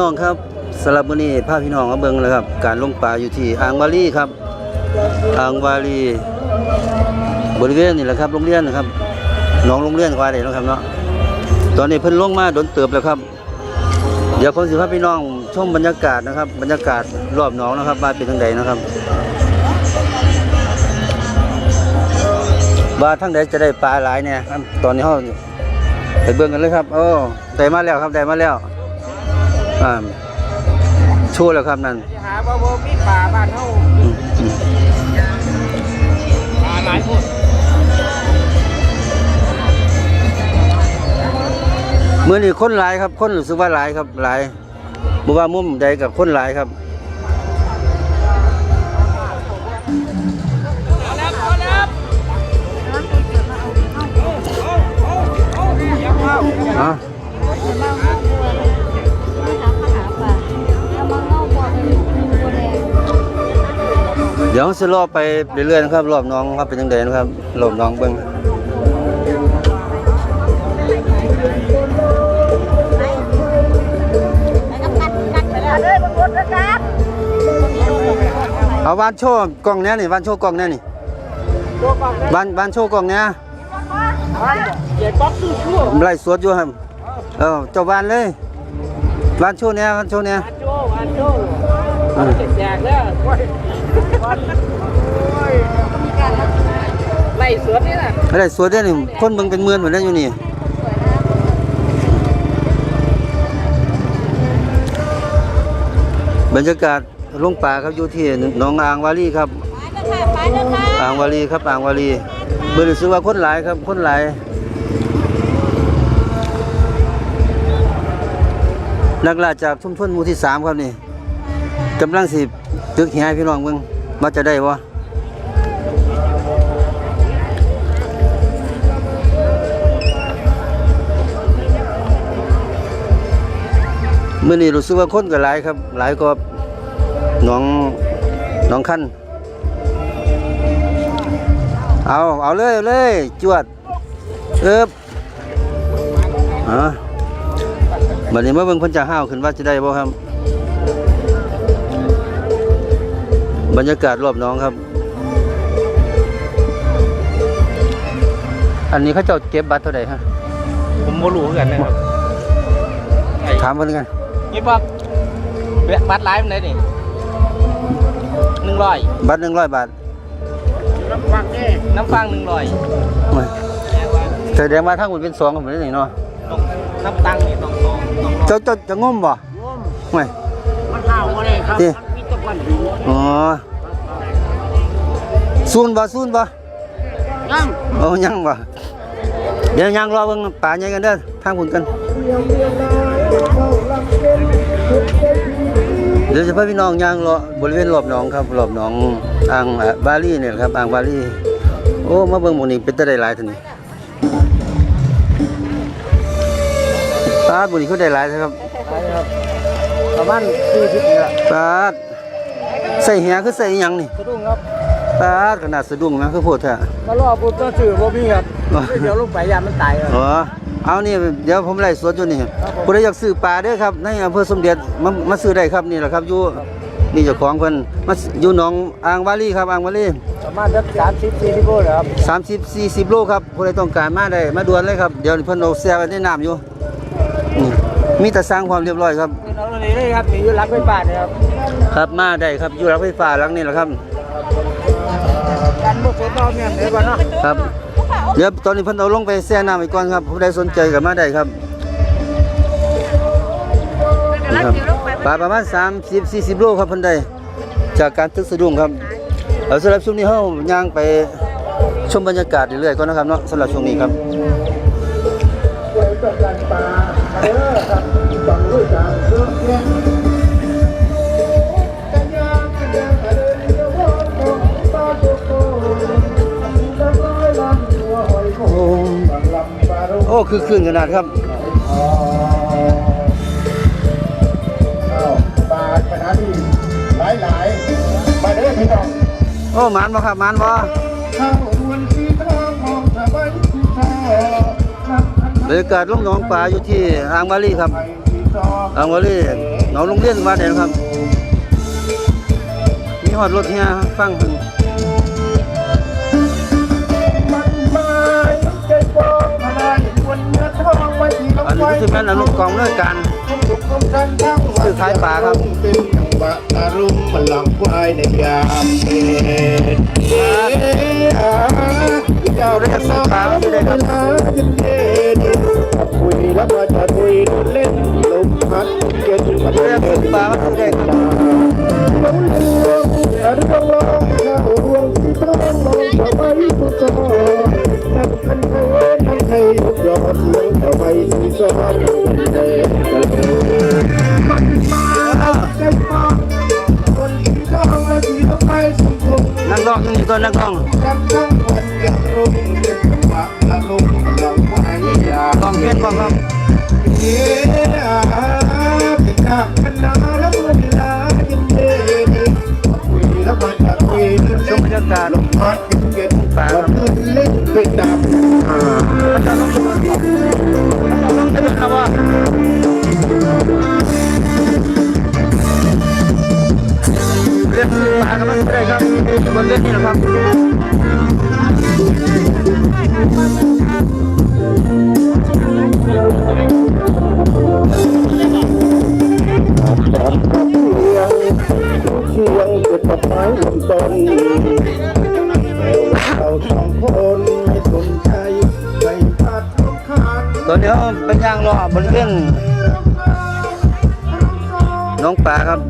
น้องครับสำหรับมื้อนี้พาพี่น้องมาเบิ่งเลยครับ การลงปลาอยู่ที่อ่างวาลีครับอ่างวาลีบริเวณนี่แหละครับโรงเรียนนะครับน้องโรงเรียนกว่าได้แล้วครับเนาะตอนนี้เพิ่นลงมาโดนเติบแล้วครับ เดี๋ยวผมสิพาพี่น้องชมบรรยากาศนะครับ บรรยากาศรอบหนองนะครับว่าเป็นทางใดนะครับว่าทางใดจะได้ปลาหลายเนี่ยตอนนี้เฮาไปเบิ่งกันเลยครับโอ้ได้มาแล้วครับได้มาแล้ว อ่าชูแล้วครับนั่นหาบ่บ่มีป่าบ้านเฮาอืมอืมป่าหลายคนมื้อนี้คนหลายครับ คนรู้สึกว่าหลายครับหลายบ่ว่ามุมใดกับคนหลายครับ สิรอไปเรื่อยๆนะครับรอบน้องครับเป็นจังไดนะครับรอบน้องเบิ่งเอาวานโชว์กล้องเนี้ยนี่วานโชว์กล้องเนี้ยนี่วก่อนนะวานวานโชว์กล้องเนี้ยเจ็ดป๊อกสู้ชั่วผมไล่สวดอยู่ครับเออเจ้าวานเลยวานโชว์เนี้ยวานโชว์เนี้ย ได้สวนนี่น่ะไม่ได้สวดเด้อนี่คนเบิ่งเป็นหมื่นหมดแล้อยู่นี่บรรยากาศลงป่าครับอยู่ที่หนองอ่างวาลีครับอ่างวาลีครับอ่างวาลีเบิ่งรู้สึกว่าคนหลายครับคนหลายนักล่าจากชุมชนหมู่ที่สามครับนี่กำลังสิบตึกเหียให้พี่น้องเบิ่งว่าจะได้บ่ มื้อนี้รู้สึกว่าคนก็หลายครับ หลายกว่าหนองหนองคันเอาเอาเลยเอาเลยจวดเอิบอ่าบัดนี้มาเบิ่งเพิ่นจะห้าวขึ้นว่าจะได้บ่ครับ บรรยากาศรอบหน้องครับ อันนี้เขาเจ้าเก็บบัตรเท่าใดฮะผมบ่รู้กันนะครับถามเพิ่นกัน นี่ป๊อกบัตรไลฟ์ไหนนี่หนึ่งร้อยบัตร100บาท น้ำฟังนี่น้ำฟังหนึ่งร้อยโอ้ยแสดงว่าทางคุณเป็น2กันหมดนี่เนาะน้ำตังนี่ต้องสองต้องเจ้าเจ้าจะงมบ่โอ้ยมันข้าวอะไรครับติมันมีแตะวันหิวอ๋อซูนบ่ซูนบ่ยังโอ้ยังบ่เดี๋ยวยังรอเบิ่งป่าใหญ่กันเด้อทางคุณกัน เดี๋ยวจะพาพี่น้องย่างรอบริเวณรอบหนองครับรอบหนองอ่างอะบาลีเนี่ยครับอ่างบาลีโอ้มาเบิ่งหมู่นี้เป็นตะได้หลายเท่านี้ปาดหมู่นี้เขาได้หลายครับครับประมาณสี่สิบนี่แหละปาดใส่เหียคือใส่อิหยังนี่สะดุ้งครับปาดขนาดสะดุ้งนะคือโพดแท้มารอปุ๊บก็สื่อบ่มีครับเดี๋ยวลูกไปยามมันตายครับอ๋อ เอานี่เดี๋ยวผมไล่สวนอยู่นี่ผู้ใดอยากซื้อปลาเด้อครับ ในอำเภอสมเด็จมามาซื้อได้ครับนี่แหละครับอยู่นี่เจ้าของเพิ่นมาอยู่หนองอ่างวาลีครับอ่างวาลีประมาณสักสามสิบสี่สิบโลครับสามสิบสี่สิบโลครับผู้ใดต้องการมาได้มาด่วนเลยครับเดี๋ยวนี้เพิ่นเอาแซ่ไว้ในน้ำอยู่นี่มีแต่สร้างความเรียบร้อยครับนี่น้องนี่เลยครับมีอยู่รักไฟฟ้าเนี่ยครับครับมาได้ครับอยู่รางไฟฟ้าหลังนี้แหละครับ กันบุกเอกเนี่ยเดี๋ยวก่อนเนาะครับ เดี๋ยวตอนนี้เพิ่นเอาลงไปแช่น้ำไว้ก่อนครับผู้ใดสนใจก็มาได้ครับนี่ครับปลาประมาณ30 40โลครับเพิ่นได้จากการตึกสะดุ้งครับเอาสำหรับช่วงนี้เฮาย่างไปชมบรรยากาศเรื่อยๆก่อนนะครับเนาะสำหรับช่วงนี้ครับโอ้คือคืนขนาดครับปลาขนาดนี้หลายหลายๆมาเด้อพี่น้องโอ้หมานบ่ครับหมานบ่ข้าวดวนสีทองมองสบายสีทองนับพันบรรยากาศลงหนองปลาอยู่ที่อ่างวาลีครับไปสีทองอ่างวาลีเอ๋น้องโรงเรียนว่าได้ครับมีฮอดรถเฮียฟัง อันนี้ก็สิแม่นอนุกองด้วยการทุกคนกันทั้งวันซื้อขายปลาครับเป็นจังหวะอารมณ์มันหลังควายในยามเย็นเจ้าได้สาวเวลาเย็นเย็นคุยแล้วมาจะคุยเล่นลมพัดเย็นมาเรีเล่ยนกซื้อปลามาซื้อได้ครับเรื่องร้องข้าวรวงที่ต้องมองทำไมทุกจอ นักร้องนี่ตัวนักร้องร้องรุ่งเป็นกล้องครับ บนเล่นนี่แหละครับสอนคำเชียงเชียงเกิดดอกไม้ลำต้นเราสองคนไม่สนใจใจพัดขาดตอนนี้เป็นยางรอบริเวณน้องปลาครับ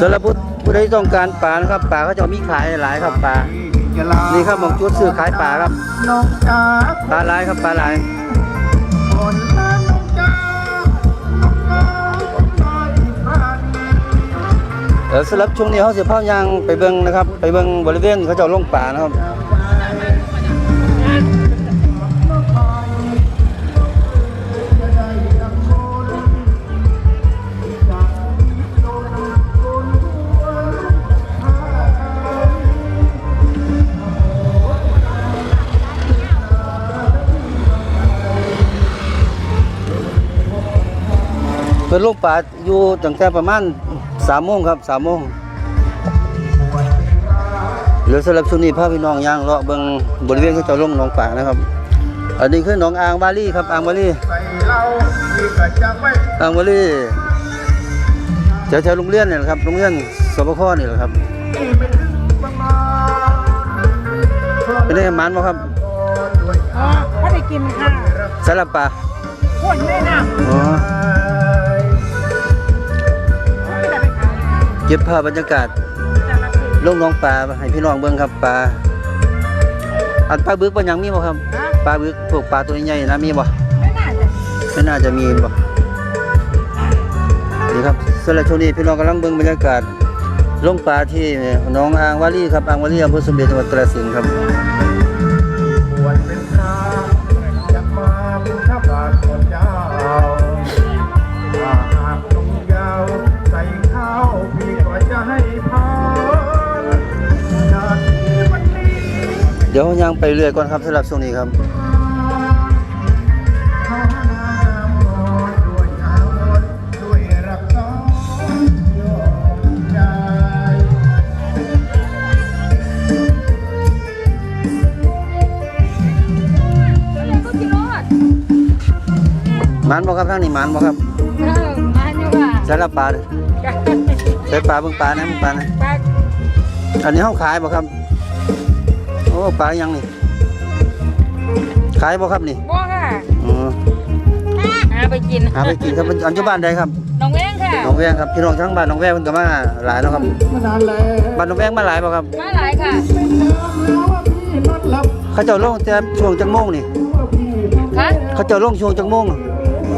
สารพุทธผู้ใดต้องการปลานะครับปลาเขาจะมีขายหลายครับปลานี่ครับมองจุดซื้อขายปลาครับปลาหลายครับปลาหลายคนละน้องจ๋าน้องจ๋ายพันเออสำหรับช่วงนี้เขาเสียภาพยางไปเบิ้งนะครับ ไปเบิ้งบริเวณเขาจะลงป่านะครับ เพิ่นลงป่าอยู่ตั้งแต่ประมาณสามโมงครับสามโมงเหลือสำหรับช่วงนี้พาพี่น้องย่างเลาะเบิ่งบริเวณเขาเจะลงหนองป่านะครับ อันนี้คือหนองอ่างบาลีครับอ่างบาลีใส่เราที่ก็จะไม่อ่างบาลีแถวๆโรงเรียนนี่แหละครับโรงเรียนสปคนี่แหละครับที่ไม่ถึงประมาณเป็นได้หมานบ่ครับด้วยอ๋อถ้าได้กินค่ะสาลบป่าขวดไม่น้อ๋อ เก็บภาพบรรยากาศจะมาซื้อลงหนองป่าให้พี่น้องเบิ่งครับปลาอันปลาบึกบ่หยังมีบ่ครับฮะปลาบึกพวกปลาตัวใหญ่ๆนะมีบ่ไม่น่าจะไม่น่าจะมีบ่นี่ครับสำหรับช่วงนี้พี่น้องกำลังเบิ่งบรรยากาศลงปลาที่หนองอ่างวาลีครับอ่างวาลีอำเภอสมเด็จจังหวัดกระสินธุ์ครับ เดี๋ยวย่างไปเรื่อยก่อนครับสำหรับช่วงนี้ครับขอนามนด้วยอาวรด้วยรักน้องยอมใจก็กินรอดหมานบ่ครับทางนี้หมานบ่ครับเออมาอยู่ว่าสารบปลาเด้อใส่ปลาเบิ่งปลานะเบิ่งปลานะ ปลาอันนี้เฮาขายบ่ครับโอ้ปลายังนี่ ขายบ่ครับนี่บ่ค่ะอ๋อหาไปกินหาไปกินครับอันอยู่บ้านใดครับน้องแวงค่ะหนองแวงครับพี่น้องทั้งบ้านหนองแวงเพิ่นก็มาหลายแล้วครับมานานแล้วบ้านหนองแวงมาหลายบ่ครับมาหลายค่ะเป็นน้ำแล้วว่าพี่นอนหลับเขาเจ้าลงแต่ช่วงจังโมงนี่ว่าพี่นอนค่ะเขาเจ้าลงช่วงจังโมง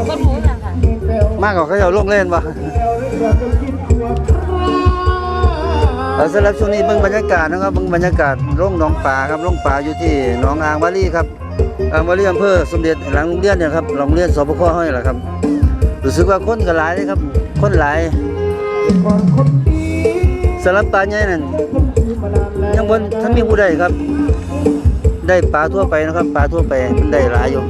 ก็รู้จังค่ะแก้วมากกว่าเขาเจ้าลงเล่นบ่แก้วหรือว่าจะคิดตัวพระ เอาสำหรับช่วงนี้เบิ่งบรรยากาศนะครับเบิ่งบรรยากาศร่องหนองป่าครับร่องป่าอยู่ที่หนองอ่างวาลีครับอ่างวาลีอำเภอสมเด็จหลังโรงเรียนเนี่ยครับโรงเรียนสปคห้อยแหละครับรู้สึกว่าคนก็หลายเลยครับ คนหลายสำหรับปลาใหญ่นั่นยังบนท่านมีผู้ใดครับ ได้ปลาทั่วไปนะครับปลาทั่วไปมันได้หลายอยู่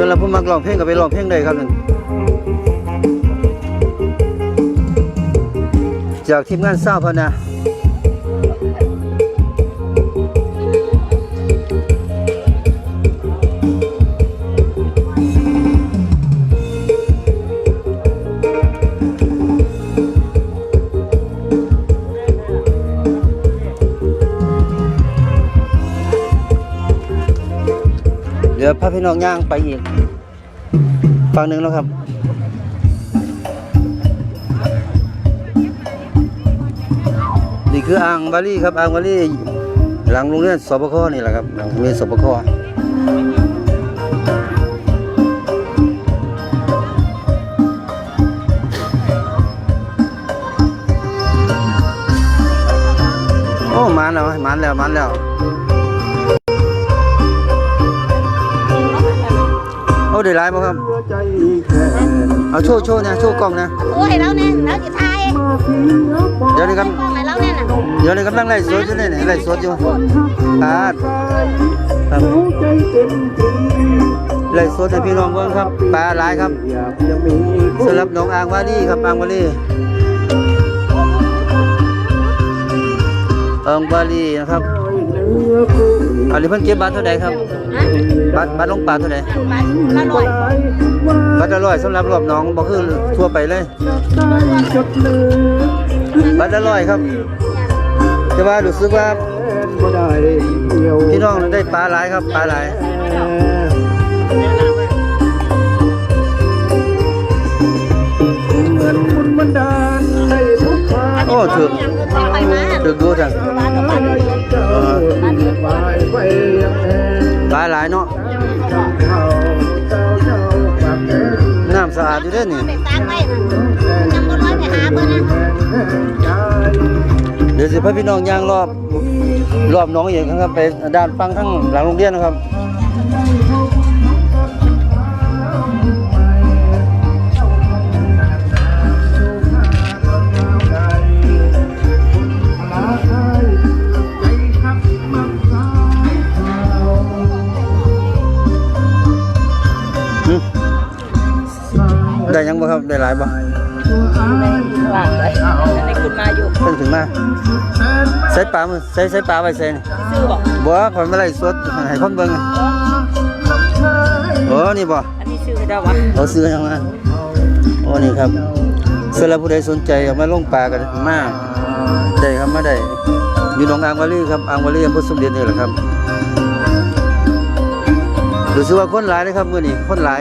อุปทัศน์ส่วนเราผมมักร้องเพลงก็ไปร้องเพลงได้ครับนั่นจากทีมงานเศร้าพะนะ ดี๋ยวพาพี่น้องย่างไปอีกฝั่งหนึ่งแล้วครับนี่คืออ่างบาลีครับอ่างบาลีหลังโรงเรียนสปคนี่แหละครับหลังโรงเรียนสปคโอ้มันแล้วมันแล้วมันแล้ว ได้หลายบ่ครับ เอาโชว์โชว์นะโชว์กล้องนะโอ้ยแล้วเนี่ยแล้วจะทายเดี๋ยวนี้ครับกล้องไหนแล้วเนี่ยน่ะเดี๋ยวนี้กำลังไล่สดอยู่นี่ยไล่สดอยู่ครับครับไล่สดให้พี่น้องเบิ่งครับปลาหลายครับสำหรับหนองอ่างวาลีครับอ่างวาลีอ่างวาลีนะครับ เนื้อคู่อันนี้เพิ่นเก็บบัตรเท่าใดครับฮะบัตรบัตรลงปลาเท่าใดมาละหน่อยบัตรละร้อยสำหรับรอบหน้องบ่คือทั่วไปเลยจดเลือบัตรละร้อยครับแต่ว่ารู้สึกว่าบ่ได้เดียวพี่น้องได้ปลาหลายครับปลาหลายเหมือนบุญบันดาลให้ทุกทางโอ้ถึกไปมาถึกดูจัง ดอยู่เด้อนี่ไปตั้งไว้ยังบ่ร้อยไปหาเพิ่นนะเดี๋ยวสิพาพี่น้องย่างรอบรอบน้องเองครับไปด้านฟังข้างหลังโรงเรียนนะครับ ครับได้หลายบ่ว่างเลยในคุณมาอยู่เพิ่งถึงมาใส่ปลามือใส่ใส่ปลาไว้ใส่นี่ซื้อบอกบ่ขอยมาไล่สดให้คนเบิ่งโอ้นี่บ่อันนี้ซื้อได้วะเอาซื้อยังมาโอ้นี่ครับสำหรับผู้ใดสนใจอยากมาลงปลากันมาได้ครับมาได้อยู่หนองอ่างวาลีครับอ่างวาลีอำเภอสมเด็จนี่แหละครับรู้สึกว่าคนหลายเลยครับมื้อนี้คนหลาย